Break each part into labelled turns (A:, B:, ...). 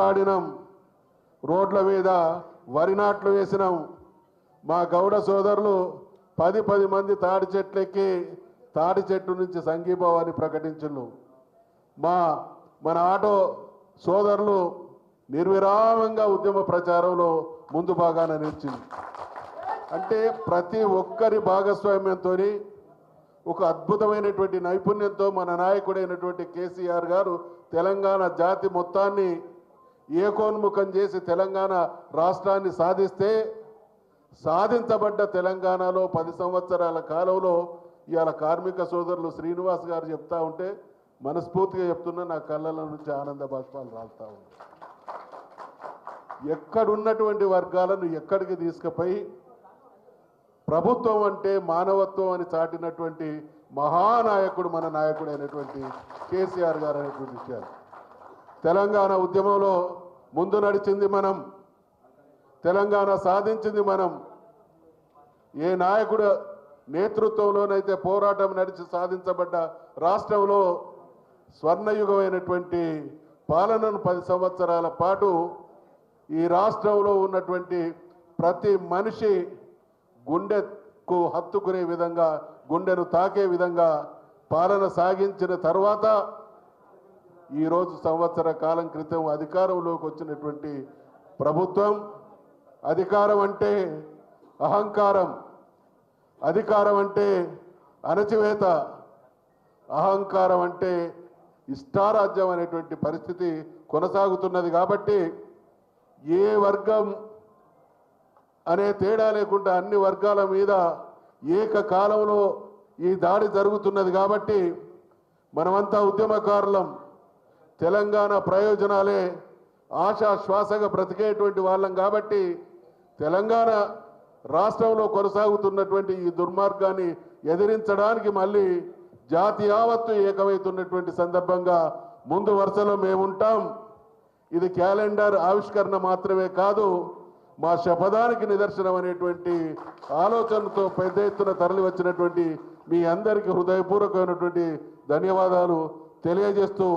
A: ఆడినాం రోడ్ల మీద వరి నాట్లు వేసినాం. మా గౌడ సోదరులు పది పది మంది తాడి చెట్లెక్కి తాడి చెట్టు నుంచి సంఘీభావాన్ని ప్రకటించు మా మన ఆటో సోదరులు నిర్విరామంగా ఉద్యమ ప్రచారంలో ముందు భాగాన నిలిచింది. అంటే ప్రతి ఒక్కరి భాగస్వామ్యంతో ఒక అద్భుతమైనటువంటి నైపుణ్యంతో మన నాయకుడైనటువంటి కేసీఆర్ గారు తెలంగాణ జాతి మొత్తాన్ని ఏకోన్ముఖం చేసి తెలంగాణ రాష్ట్రాన్ని సాధిస్తే సాధించబడ్డ తెలంగాణలో పది సంవత్సరాల కాలంలో ఇవాళ కార్మిక సోదరులు శ్రీనివాస్ గారు చెప్తా ఉంటే మనస్ఫూర్తిగా చెప్తున్నా నా కళ్ళల నుంచి ఆనంద బాష్పాలు రాలుతా ఉంది ఎక్కడున్నటువంటి వర్గాలను ఎక్కడికి తీసుకుపోయి ప్రభుత్వం అంటే మానవత్వం అని చాటినటువంటి మహానాయకుడు మన నాయకుడు అయినటువంటి కేసీఆర్ గారు అనేటువంటి విషయాలు. తెలంగాణ ఉద్యమంలో ముందు నడిచింది మనం తెలంగాణ సాధించింది మనం. ఏ నాయకుడు నేతృత్వంలోనైతే పోరాటం నడిచి సాధించబడ్డ రాష్ట్రంలో స్వర్ణయుగమైనటువంటి పాలనను పది సంవత్సరాల పాటు ఈ రాష్ట్రంలో ఉన్నటువంటి ప్రతి మనిషి గుండెకు హత్తుకునే విధంగా గుండెను తాకే విధంగా పాలన సాగించిన తర్వాత ఈరోజు సంవత్సర కాలం క్రితం అధికారంలోకి వచ్చినటువంటి ప్రభుత్వం అధికారం అంటే అహంకారం అధికారం అంటే అణచివేత అహంకారం అంటే ఇష్టారాజ్యం అనేటువంటి పరిస్థితి కొనసాగుతున్నది కాబట్టి ఏ వర్గం అనే తేడా లేకుండా అన్ని వర్గాల మీద ఏకకాలంలో ఈ దాడి జరుగుతున్నది కాబట్టి మనమంతా ఉద్యమకారులం. తెలంగాణ ప్రయోజనాలే ఆశాశ్వాసగా బ్రతికేటువంటి వాళ్ళం కాబట్టి తెలంగాణ రాష్ట్రంలో కొనసాగుతున్నటువంటి ఈ దుర్మార్గాన్ని ఎదిరించడానికి మళ్ళీ జాతి యావత్తు ఏకమవుతున్నటువంటి సందర్భంగా ముందు వరుసలో మేముంటాం. ఇది క్యాలెండర్ ఆవిష్కరణ మాత్రమే కాదు మా శపథానికి నిదర్శనం అనేటువంటి ఆలోచనతో పెద్ద ఎత్తున తరలి వచ్చినటువంటి మీ అందరికీ హృదయపూర్వకమైనటువంటి ధన్యవాదాలు తెలియజేస్తూ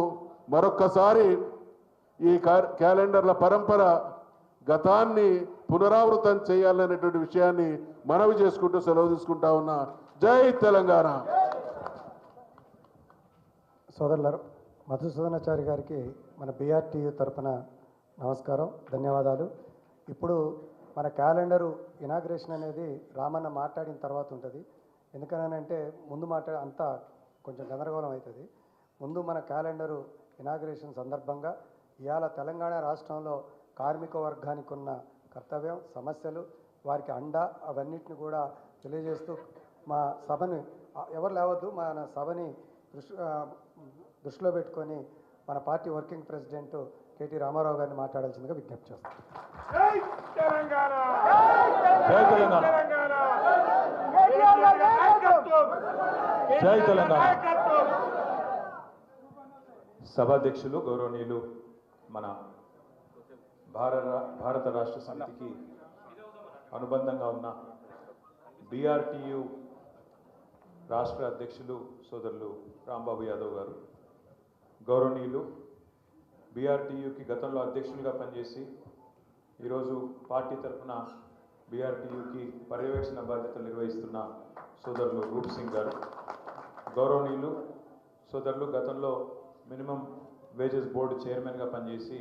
A: మరొక్కసారి ఈ క్యాలెండర్ల పరంపర గతాన్ని పునరావృతం చేయాలనేటువంటి విషయాన్ని మనవి చేసుకుంటూ సెలవు తీసుకుంటా ఉన్నా. జై తెలంగాణ!
B: సోదరులారు మధుసూదనాచారి గారికి మన బీఆర్టీయూ తరపున నమస్కారం ధన్యవాదాలు. ఇప్పుడు మన క్యాలెండరు ఇనాగ్రేషన్ అనేది రామన్న మాట్లాడిన తర్వాత ఉంటుంది. ఎందుకనంటే ముందు మాట్లాడే అంతా కొంచెం గందరగోళం అవుతుంది. ముందు మన క్యాలెండరు ఇనాగ్రేషన్ సందర్భంగా ఇవాళ తెలంగాణ రాష్ట్రంలో కార్మిక వర్గానికి ఉన్న కర్తవ్యం సమస్యలు వారికి అండ అవన్నిటిని కూడా తెలియజేస్తూ మా సభని ఎవరు లేవద్దు మన సభని దృష్టిలో పెట్టుకొని మన party working president K T Rama Rao గారిని మాట్లాడాల్సిందిగా విజ్ఞప్తి చేస్తాం.
C: జై తెలంగాణ
D: జై తెలంగాణ
C: తెలంగాణ కేసీఆర్ గారి నాయకత్వం
D: జై తెలంగాణ.
C: నాయకత్వం
D: సభాధ్యక్షులు గౌరవనీయులు మన భారత భారత రాష్ట్ర సమితికి అనుబంధంగా ఉన్న బీఆర్టీయు రాష్ట్ర అధ్యక్షులు సోదరులు రాంబాబు యాదవ్ గారు గౌరవనీయులు బీఆర్టీయుకి గతంలో అధ్యక్షులుగా పనిచేసి ఈరోజు పార్టీ తరఫున బీఆర్టీయుకి పర్యవేక్షణ బాధ్యతలు నిర్వహిస్తున్న సోదరులు రూప్ సింగ్ గారు గౌరవనీయులు సోదరులు గతంలో మినిమం వేజెస్ బోర్డు చైర్మన్గా పనిచేసి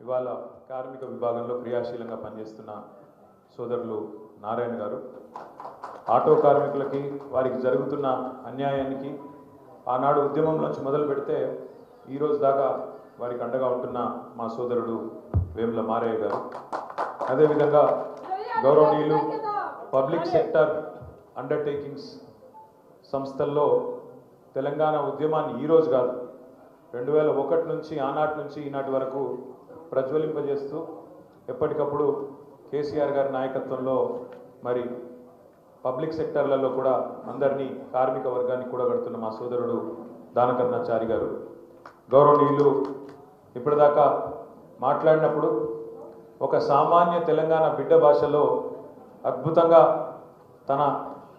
D: ఇవాళ కార్మిక విభాగంలో క్రియాశీలంగా పనిచేస్తున్న సోదరులు నారాయణ గారు. ఆటో కార్మికులకి వారికి జరుగుతున్న అన్యాయానికి ఆనాడు ఉద్యమం నుంచి మొదలు పెడితే ఈరోజు దాకా వారికి అండగా ఉంటున్న మా సోదరుడు వేముల మారయ్య గారు. అదేవిధంగా గౌరవనీయులు పబ్లిక్ సెక్టర్ అండర్టేకింగ్స్ సంస్థల్లో తెలంగాణ ఉద్యమాన్ని ఈరోజు కాదు రెండు వేల ఒకటి నుంచి ఆనాటి నుంచి ఈనాటి వరకు ప్రజ్వలింపజేస్తూ ఎప్పటికప్పుడు కేసీఆర్ గారి నాయకత్వంలో మరి పబ్లిక్ సెక్టర్లలో కూడా అందరినీ కార్మిక వర్గాన్ని కూడగడుతున్న మా సోదరుడు దానకర్ణాచారి గారు. గౌరవనీయులు ఇప్పటిదాకా మాట్లాడినప్పుడు ఒక సామాన్య తెలంగాణ బిడ్డ భాషలో అద్భుతంగా తన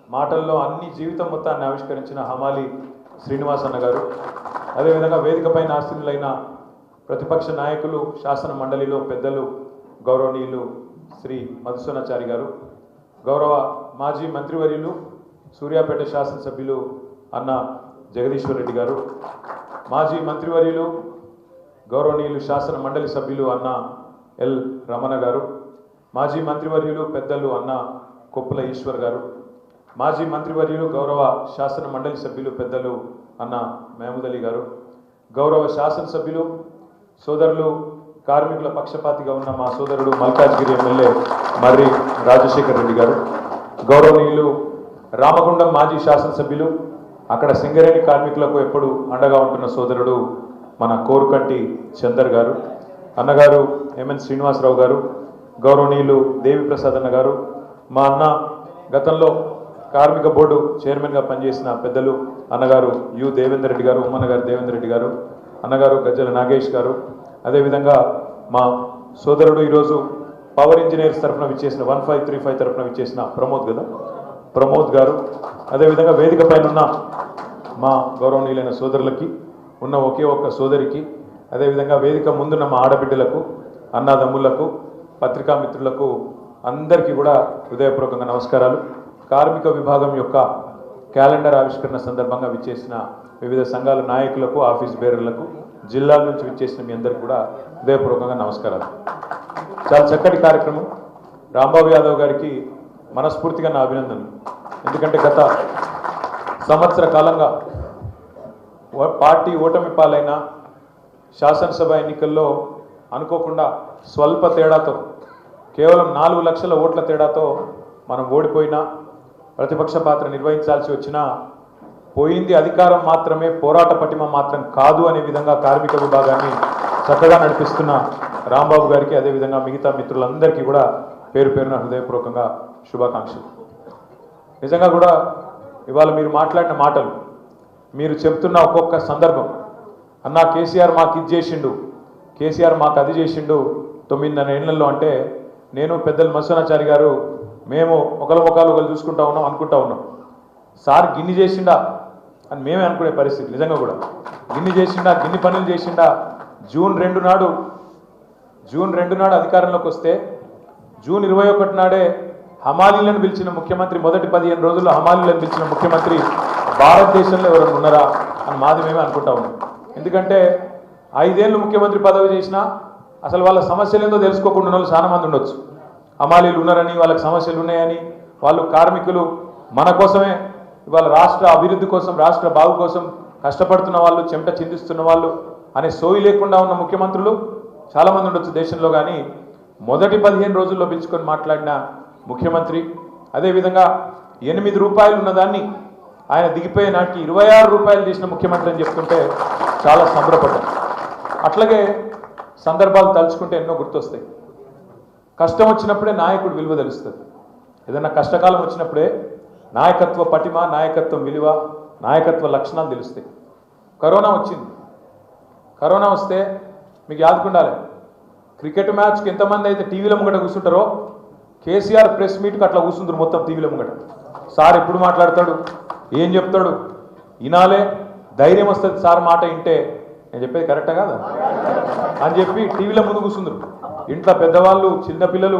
D: మాటల్లో అన్ని జీవితం మొత్తాన్ని ఆవిష్కరించిన హమాలి శ్రీనివాస్ అన్న గారు. అదేవిధంగా వేదికపైన ఆశీనులైన ప్రతిపక్ష నాయకులు శాసన మండలిలో పెద్దలు గౌరవనీయులు శ్రీ మధుసూనాచారి గారు గౌరవ మాజీ మంత్రివర్యులు సూర్యాపేట శాసనసభ్యులు అన్న జగదీశ్వర్ రెడ్డి గారు మాజీ మంత్రివర్యులు గౌరవనీయులు శాసన మండలి సభ్యులు అన్న ఎల్ రమణ గారు మాజీ మంత్రివర్యులు పెద్దలు అన్న కొప్పుల ఈశ్వర్ గారు మాజీ మంత్రివర్యులు గౌరవ శాసన మండలి సభ్యులు పెద్దలు అన్న మహమూద్ అలీ గారు గౌరవ శాసనసభ్యులు సోదరులు కార్మికుల పక్షపాతిగా ఉన్న మా సోదరుడు మల్కాజ్గిరి ఎమ్మెల్యే మర్రి రాజశేఖర్ రెడ్డి గారు గౌరవనీయులు రామగుండం మాజీ శాసనసభ్యులు అక్కడ సింగరేణి కార్మికులకు ఎప్పుడు అండగా ఉంటున్న సోదరుడు మన కోరుకంటి చందర్ గారు అన్నగారు ఎంఎన్ శ్రీనివాసరావు గారు గౌరవనీయులు దేవిప్రసాద్ అన్న గారు మా అన్న గతంలో కార్మిక బోర్డు చైర్మన్గా పనిచేసిన పెద్దలు అన్నగారు యు దేవేందర్ రెడ్డి గారు ఉమ్మన్నగారు దేవేందర్ రెడ్డి గారు అన్నగారు గజ్జల నాగేష్ గారు. అదేవిధంగా మా సోదరుడు ఈరోజు పవర్ ఇంజనీర్స్ తరఫున విచ్చేసిన వన్ ఫైవ్ త్రీ ఫైవ్ తరఫున విచ్చేసిన ప్రమోద్ కదా? ప్రమోద్ గారు. అదేవిధంగా వేదిక పైన ఉన్న మా గౌరవనీయులైన సోదరులకి ఉన్న ఒకే ఒక్క సోదరికి అదేవిధంగా వేదిక ముందున్న మా ఆడబిడ్డలకు అన్నదమ్ములకు పత్రికా మిత్రులకు అందరికీ కూడా హృదయపూర్వకంగా నమస్కారాలు. కార్మిక విభాగం యొక్క క్యాలెండర్ ఆవిష్కరణ సందర్భంగా విచ్చేసిన వివిధ సంఘాల నాయకులకు ఆఫీస్ బేరర్లకు జిల్లాల నుంచి విచ్చేసిన మీ అందరికీ కూడా హృదయపూర్వకంగా నమస్కారాలు. చాలా చక్కటి కార్యక్రమం. రాంబాబు యాదవ్ గారికి మనస్ఫూర్తిగా నా అభినందనలు. ఎందుకంటే గత సంవత్సర కాలంగా పార్టీ ఓటమి పాలైన శాసనసభ ఎన్నికల్లో అనుకోకుండా స్వల్ప తేడాతో కేవలం నాలుగు లక్షల ఓట్ల తేడాతో మనం ఓడిపోయినా ప్రతిపక్ష పాత్ర నిర్వహించాల్సి వచ్చినా పోయింది అధికారం మాత్రమే పోరాట పటిమ మాత్రం కాదు అనే విధంగా కార్మిక విభాగాన్ని చక్కగా నడిపిస్తున్న రాంబాబు గారికి అదేవిధంగా మిగతా మిత్రులందరికీ కూడా పేరు పేరున హృదయపూర్వకంగా శుభాకాంక్షలు. నిజంగా కూడా ఇవాళ మీరు మాట్లాడిన మాటలు మీరు చెప్తున్న ఒక్కొక్క సందర్భం అన్నా కేసీఆర్ మాకు ఇది చేసిండు కేసీఆర్ మాకు అది చేసిండు తొమ్మిదిన్నర ఏళ్ళలో అంటే నేను పెద్దలు మత్స్యనాచారి గారు మేము ఒకరి ముఖాలు ఒకరు చూసుకుంటా ఉన్నాం అనుకుంటా ఉన్నాం. సార్ గిన్ని చేసిండా? అని మేమే అనుకునే పరిస్థితి నిజంగా కూడా. గిన్ని చేసిండా గిన్ని పనులు చేసిండా? జూన్ రెండు నాడు జూన్ రెండు నాడు అధికారంలోకి వస్తే జూన్ ఇరవై ఒకటి నాడే హమాలీలను పిలిచిన ముఖ్యమంత్రి మొదటి పదిహేను రోజుల్లో హమాలీలను పిలిచిన ముఖ్యమంత్రి భారతదేశంలో ఎవరైనా ఉన్నారా? అని మాది మేమే అనుకుంటా ఉన్నాం. ఎందుకంటే ఐదేళ్ళు ముఖ్యమంత్రి పదవి చేసినా అసలు వాళ్ళ సమస్యలు ఏందో తెలుసుకోకుండా వాళ్ళు చాలా మంది ఉండొచ్చు. హమాలీలు ఉన్నారని వాళ్ళకి సమస్యలు ఉన్నాయని వాళ్ళు కార్మికులు మన కోసమే ఇవాళ రాష్ట్ర అభివృద్ధి కోసం రాష్ట్ర బాగు కోసం కష్టపడుతున్న వాళ్ళు చెమట చిందిస్తున్న వాళ్ళు అనే సోయి లేకుండా ఉన్న ముఖ్యమంత్రులు చాలామంది ఉండొచ్చు దేశంలో కానీ మొదటి పదిహేను రోజుల్లో పిలుచుకొని మాట్లాడిన ముఖ్యమంత్రి అదేవిధంగా ఎనిమిది రూపాయలు ఉన్నదాన్ని ఆయన దిగిపోయే నాటికి ఇరవై ఆరు రూపాయలు చేసిన ముఖ్యమంత్రి అని చెప్తుంటే చాలా సంబరపడ్డాం అట్లాగే సందర్భాలు తలుచుకుంటే ఎన్నో గుర్తొస్తాయి. కష్టం వచ్చినప్పుడే నాయకుడు విలువ తెలుస్తుంది. ఏదైనా కష్టకాలం వచ్చినప్పుడే నాయకత్వ పటిమ నాయకత్వం విలువ నాయకత్వ లక్షణాలు తెలుస్తాయి. కరోనా వచ్చింది. కరోనా వస్తే మీకు యాదుకుండాలి. క్రికెట్ మ్యాచ్కి ఎంతమంది అయితే టీవీలో ముంగట కూర్చుంటారో కేసీఆర్ ప్రెస్ మీట్కి అట్లా కూర్చుంటారు మొత్తం టీవీలో ముంగట. సార్ ఎప్పుడు మాట్లాడతాడు? ఏం చెప్తాడు? వినాలే. ధైర్యం వస్తుంది సార్ మాట వింటే. నేను చెప్పేది కరెక్టా కాదా? అని చెప్పి టీవీలో ముందు కూర్చుందరు. ఇంట్లో పెద్దవాళ్ళు చిన్నపిల్లలు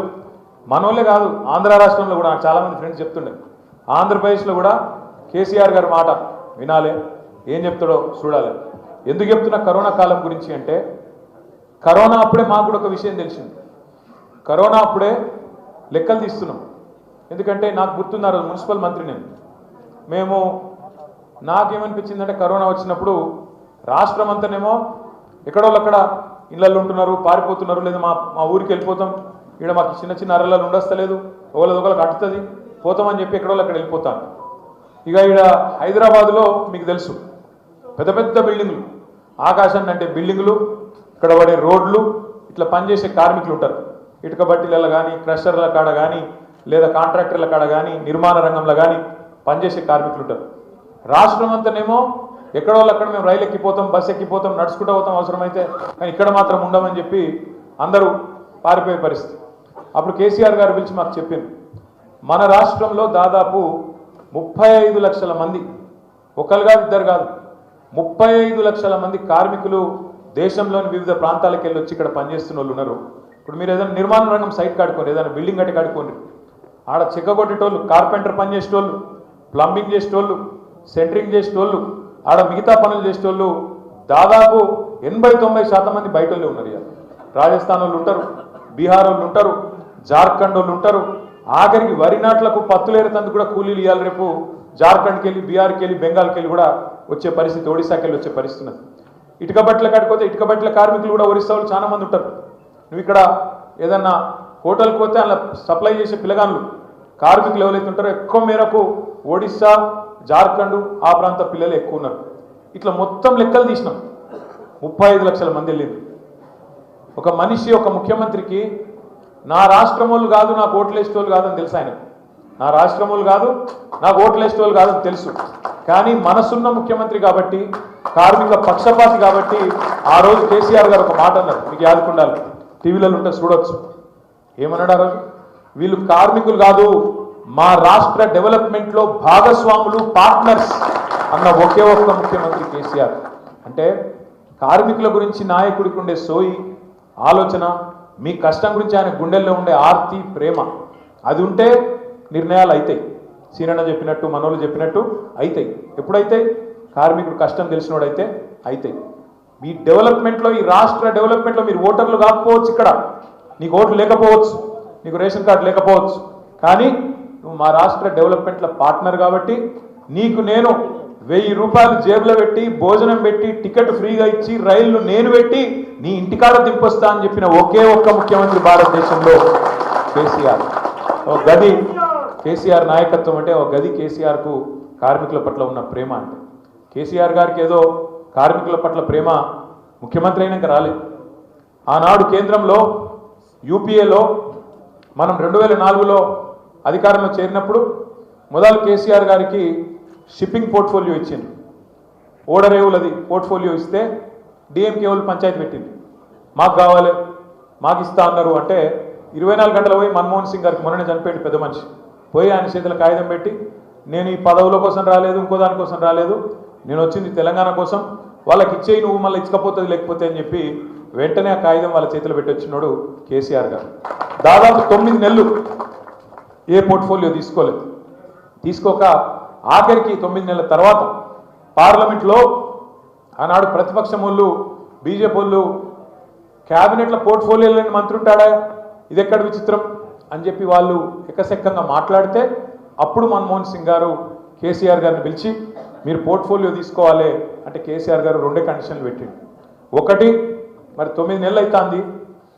D: మనోళ్ళే కాదు ఆంధ్ర రాష్ట్రంలో కూడా చాలామంది ఫ్రెండ్స్ చెప్తుండే. ఆంధ్రప్రదేశ్లో కూడా కేసీఆర్ గారి మాట వినాలే ఏం చెప్తాడో చూడాలి. ఎందుకు చెప్తున్నా కరోనా కాలం గురించి అంటే కరోనా అప్పుడే మాకు కూడా ఒక విషయం తెలిసింది. కరోనా అప్పుడే లెక్కలు తీస్తున్నాం. ఎందుకంటే నాకు గుర్తున్నారు మున్సిపల్ మంత్రి నేను. మేము నాకేమనిపించిందంటే కరోనా వచ్చినప్పుడు రాష్ట్రం అంతానేమో ఎక్కడో అక్కడ ఇళ్ళల్లో ఉంటున్నారు పారిపోతున్నారు లేదా మా మా ఊరికి వెళ్ళిపోతాం. ఇక్కడ మాకు చిన్న చిన్న అరలలో ఉండస్తలేదు. ఒకళ్ళది ఒకళ్ళకి అట్టుతుంది పోతామని చెప్పి ఎక్కడో అక్కడ వెళ్ళిపోతాను ఇక ఇక్కడ హైదరాబాద్లో మీకు తెలుసు పెద్ద పెద్ద బిల్డింగులు. ఆకాశాన్ని అంటే బిల్డింగులు ఇక్కడ పడే రోడ్లు ఇట్లా పనిచేసే కార్మికులు ఉంటారు. ఇటుక బట్టీలలో కానీ క్రషర్ల కాడ కానీ లేదా కాంట్రాక్టర్ల కాడ కానీ నిర్మాణ రంగంలో కానీ పనిచేసే కార్మికులు ఉంటారు. రాష్ట్రం అంతానేమో ఎక్కడో అక్కడ మేము రైలు ఎక్కిపోతాం బస్సు ఎక్కిపోతాం నడుచుకుంటూ పోతాం అవసరమైతే కానీ ఇక్కడ మాత్రం ఉండమని చెప్పి అందరూ పారిపోయే పరిస్థితి. అప్పుడు కేసీఆర్ గారు పిలిచి మాకు చెప్పింది మన రాష్ట్రంలో దాదాపు ముప్పై ఐదు లక్షల మంది ఒకరు కాదు ఇద్దరు కాదు ముప్పై ఐదు లక్షల మంది కార్మికులు దేశంలోని వివిధ ప్రాంతాలకు వెళ్ళి వచ్చి ఇక్కడ పనిచేస్తున్న వాళ్ళు ఉన్నారు. ఇప్పుడు మీరు ఏదైనా నిర్మాణ రంగం సైట్ కాడుకోండి ఏదైనా బిల్డింగ్ కట్టి కాడుకోండి ఆడ చెక్క కొట్టేటోళ్ళు కార్పెంటర్ పని చేసేటోళ్ళు ప్లంబింగ్ చేసేటోళ్ళు సెంటరింగ్ చేసేటోళ్ళు ఆడ మిగతా పనులు చేసేటోళ్ళు దాదాపు ఎనభై తొంభై శాతం మంది బయట వాళ్ళు ఉన్నారు ఇక రాజస్థాన్ వాళ్ళు ఉంటారు బీహార్ వాళ్ళు ఉంటారు జార్ఖండ్ వాళ్ళు ఉంటారు. ఆఖరికి వరి నాట్లకు పత్తులేరుతందుకు కూడా కూలీలు ఇవ్వాలి రేపు. జార్ఖండ్కి వెళ్ళి బీహార్కి వెళ్ళి బెంగాల్కి వెళ్ళి కూడా వచ్చే పరిస్థితి ఒడిశాకి వెళ్ళి వచ్చే పరిస్థితి ఉన్నది. ఇటుక బట్టలు కట్టుకోతే ఇటుక బట్టల కార్మికులు కూడా ఒరిస్సా వాళ్ళు చాలా మంది ఉంటారు. నువ్వు ఇక్కడ ఏదన్నా హోటల్కి పోతే అలా సప్లై చేసే పిల్లగాళ్ళు కార్మికులు ఎవరైతే ఉంటారో ఎక్కువ మేరకు ఒడిస్సా జార్ఖండ్ ఆ ప్రాంత పిల్లలు ఎక్కువ ఉన్నారు. ఇట్లా మొత్తం లెక్కలు తీసినాం. ముప్పై ఐదు లక్షల మంది వెళ్ళింది ఒక మనిషి ఒక ముఖ్యమంత్రికి నా రాష్ట్రం వాళ్ళు కాదు నాకు ఓట్లు వేసేటోళ్ళు కాదని తెలుసు ఆయన నా రాష్ట్రం వాళ్ళు కాదు నాకు ఓట్లు వేసేటోళ్ళు కాదని తెలుసు. కానీ మనసున్న ముఖ్యమంత్రి కాబట్టి కార్మిక పక్షపాతి కాబట్టి ఆ రోజు కేసీఆర్ గారు ఒక మాట అన్నారు. మీకు యాదుకుండాలి. టీవీలలో ఉంటే చూడొచ్చు. ఏమన్నాడు ఆ రోజు? వీళ్ళు కార్మికులు కాదు మా రాష్ట్ర డెవలప్మెంట్లో భాగస్వాములు పార్ట్నర్స్ అన్న ఒకే ఒక్క ముఖ్యమంత్రి కేసీఆర్. అంటే కార్మికుల గురించి నాయకుడికి ఉండే సోయి ఆలోచన మీ కష్టం గురించి ఆయన గుండెల్లో ఉండే ఆర్తి ప్రేమ అది ఉంటే నిర్ణయాలు అవుతాయి సీనన్న చెప్పినట్టు మనోళ్ళు చెప్పినట్టు అవుతాయి ఎప్పుడైతే కార్మికుడు కష్టం తెలిసినోడైతే అవుతాయి మీ డెవలప్మెంట్లో ఈ రాష్ట్ర డెవలప్మెంట్లో మీరు ఓటర్లు కాకపోవచ్చు ఇక్కడ. నీకు ఓట్లు లేకపోవచ్చు. నీకు రేషన్ కార్డు లేకపోవచ్చు. కానీ నువ్వు మా రాష్ట్ర డెవలప్మెంట్ల పార్ట్నర్ కాబట్టి నీకు నేను వెయ్యి రూపాయలు జేబులో పెట్టి భోజనం పెట్టి టికెట్ ఫ్రీగా ఇచ్చి రైళ్ళు నేను పెట్టి నీ ఇంటికాడ దింపొస్తా అని చెప్పిన ఒకే ఒక్క ముఖ్యమంత్రి భారతదేశంలో కేసీఆర్. ఒక గది కేసీఆర్ నాయకత్వం అంటే ఒక గది కేసీఆర్కు కార్మికుల పట్ల ఉన్న ప్రేమ అంటే. కేసీఆర్ గారికి ఏదో కార్మికుల పట్ల ప్రేమ ముఖ్యమంత్రి అయినాక రాలేదు. ఆనాడు కేంద్రంలో యూపీఏలో మనం రెండు వేల నాలుగులో అధికారంలో చేరినప్పుడు మొదలు కేసీఆర్ గారికి షిప్పింగ్ పోర్ట్ఫోలియో ఇచ్చింది ఓడరేవులది పోర్ట్ఫోలియో ఇస్తే డిఎంకే వాళ్ళు పంచాయతీ పెట్టింది మాకు కావాలి మాకు ఇస్తా అన్నారు అంటే ఇరవై నాలుగు గంటలు పోయి మన్మోహన్ సింగ్ గారికి మొన్ననే చనిపోయింది పెద్ద మనిషి. పోయి ఆయన చేతుల కాగితం పెట్టి నేను ఈ పదవుల కోసం రాలేదు ఇంకో దానికోసం రాలేదు నేను వచ్చింది తెలంగాణ కోసం వాళ్ళకి ఇచ్చేయి నువ్వు మళ్ళీ ఇచ్చకపోతుంది లేకపోతే అని చెప్పి వెంటనే ఆ కాగితం వాళ్ళ చేతిలో పెట్టి వచ్చినాడు కేసీఆర్ గారు. దాదాపు తొమ్మిది నెలలు ఏ పోర్ట్ఫోలియో తీసుకోలేదు. తీసుకోక ఆఖరికి తొమ్మిది నెలల తర్వాత పార్లమెంట్లో ఆనాడు ప్రతిపక్షం వాళ్ళు బీజేపీ వాళ్ళు క్యాబినెట్ల పోర్ట్ఫోలియో లేని మంత్రి ఉంటాడా ఇది ఎక్కడ విచిత్రం? అని చెప్పి వాళ్ళు ఎకసెక్కంగా మాట్లాడితే అప్పుడు మన్మోహన్ సింగ్ గారు కేసీఆర్ గారిని పిలిచి మీరు పోర్ట్ఫోలియో తీసుకోవాలి అంటే కేసీఆర్ గారు రెండే కండిషన్లు పెట్టిండు. ఒకటి మరి తొమ్మిది నెలలు అవుతుంది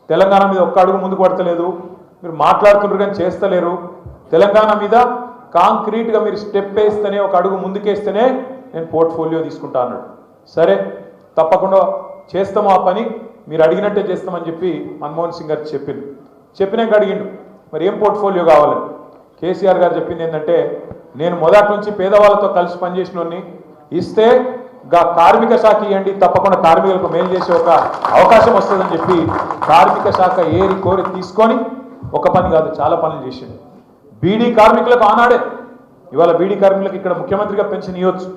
D: తెలంగాణ మీద ఒక్క అడుగు ముందుకు పడతలేదు. మీరు మాట్లాడుతున్నారు కానీ చేస్తలేరు. తెలంగాణ మీద కాంక్రీట్గా మీరు స్టెప్ వేస్తేనే ఒక అడుగు ముందుకేస్తేనే నేను పోర్ట్ఫోలియో తీసుకుంటా అన్నాడు. సరే తప్పకుండా చేస్తాము ఆ పని. మీరు అడిగినట్టే చేస్తామని చెప్పి మన్మోహన్ సింగ్ గారు చెప్పింది చెప్పినాక అడిగిండు మరి ఏం పోర్ట్ఫోలియో కావాలి? కేసీఆర్ గారు చెప్పింది ఏంటంటే నేను మొదటి నుంచి పేదవాళ్ళతో కలిసి పనిచేసిన ఇస్తే గా కార్మిక శాఖ ఇవ్వండి తప్పకుండా కార్మికులకు మేలు చేసే ఒక అవకాశం వస్తుందని చెప్పి కార్మిక శాఖ ఏరి కోరి తీసుకొని ఒక పని కాదు చాలా పనులు చేసింది బీడీ కార్మికులకు ఆనాడే ఇవాళ బీడీ కార్మికులకు ఇక్కడ ముఖ్యమంత్రిగా పెన్షన్ ఇవ్వచ్చు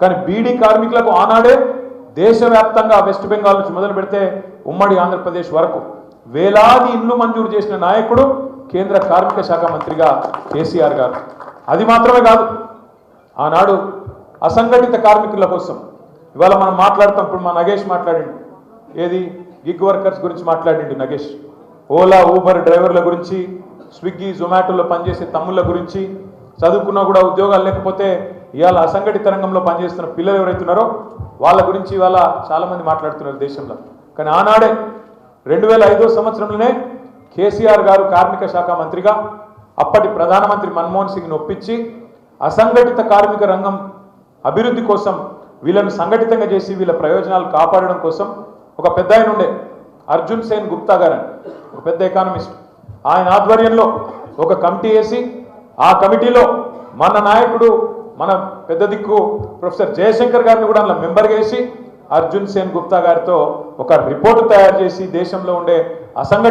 D: కానీ బీడీ కార్మికులకు ఆనాడే దేశవ్యాప్తంగా వెస్ట్ బెంగాల్ నుంచి మొదలు పెడితే ఉమ్మడి ఆంధ్రప్రదేశ్ వరకు వేలాది ఇల్లు మంజూరు చేసిన నాయకుడు కేంద్ర కార్మిక శాఖ మంత్రిగా కేసీఆర్ గారు. అది మాత్రమే కాదు ఆనాడు అసంఘటిత కార్మికుల కోసం. ఇవాళ మనం మాట్లాడతాం ఇప్పుడు మా నగేష్ మాట్లాడండి. ఏది? గిగ్ వర్కర్స్ గురించి మాట్లాడండి నగేష్. ఓలా ఊబర్ డ్రైవర్ల గురించి స్విగ్గీ జొమాటోలో పనిచేసే తమ్ముళ్ళ గురించి చదువుకున్నా కూడా ఉద్యోగాలు లేకపోతే ఇవాళ అసంఘటిత రంగంలో పనిచేస్తున్న పిల్లలు ఎవరైతున్నారో వాళ్ళ గురించి ఇవాళ చాలామంది మాట్లాడుతున్నారు దేశంలో. కానీ ఆనాడే రెండు వేల ఐదో సంవత్సరంలోనే కేసీఆర్ గారు కార్మిక శాఖ మంత్రిగా అప్పటి ప్రధానమంత్రి మన్మోహన్ సింగ్ను ఒప్పించి అసంఘటిత కార్మిక రంగం అభివృద్ధి కోసం వీళ్ళను సంఘటితంగా చేసి వీళ్ళ ప్రయోజనాలు కాపాడడం కోసం ఒక పెద్ద ఆయన ఉండే అర్జున్ సేన్ గుప్తా గారని ఒక పెద్ద ఎకానమిస్ట్. ఆయన ఆధ్వర్యంలో ఒక కమిటీ వేసి ఆ కమిటీలో మన నాయకుడు మన పెద్ద దిక్కు ప్రొఫెసర్ జయశంకర్ గారిని కూడా అందులో మెంబర్గా వేసి అర్జున్ సేన్ గుప్తా గారితో ఒక రిపోర్టు తయారు చేసి దేశంలో ఉండే అసంఘటిత